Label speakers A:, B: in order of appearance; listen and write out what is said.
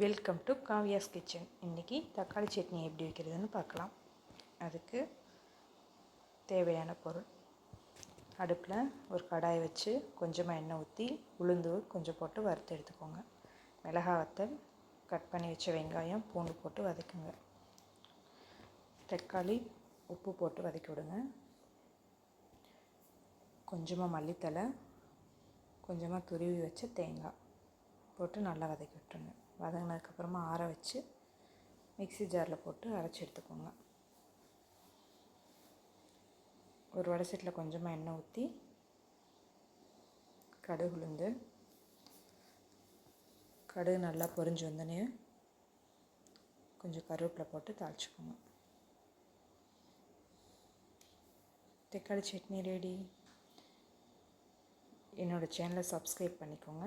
A: Welcome to Kavya's kitchen. இன்றைக்கி தக்காளி சட்னி எப்படி வைக்கிறதுன்னு பார்க்கலாம். அதுக்கு தேவையான பொருள். அடுப்பில் ஒரு கடாயை வச்சு கொஞ்சமாக எண்ணெய் ஊற்றி உளுந்து கொஞ்சம் போட்டு வறுத்து எடுத்துக்கோங்க. மிளகா வத்தல் கட் பண்ணி வச்ச வெங்காயம் பூண்டு போட்டு வதக்குங்க. தக்காளி உப்பு போட்டு வதக்கி விடுங்க. கொஞ்சமாக மல்லித்தலை கொஞ்சமாக துருவி வச்ச தேங்காய். போட்டு நல்லா வதக்கி விட்டுருங்க. வதங்கினதுக்கப்புறமா ஆற வச்சு மிக்ஸி ஜாரில் போட்டு அரைச்சி எடுத்துக்கோங்க. ஒரு வடை செட்டில் கொஞ்சமாக எண்ணெய் ஊற்றி கடுகு உளுந்து கடுகு நல்லா பொரிஞ்சு வந்தோடனே கொஞ்சம் கருவேப்பிலை போட்டு தாளிச்சுக்கோங்க. தக்காளி சட்னி ரெடி என்னோடய சேனலை சப்ஸ்கிரைப் பண்ணிக்கோங்க.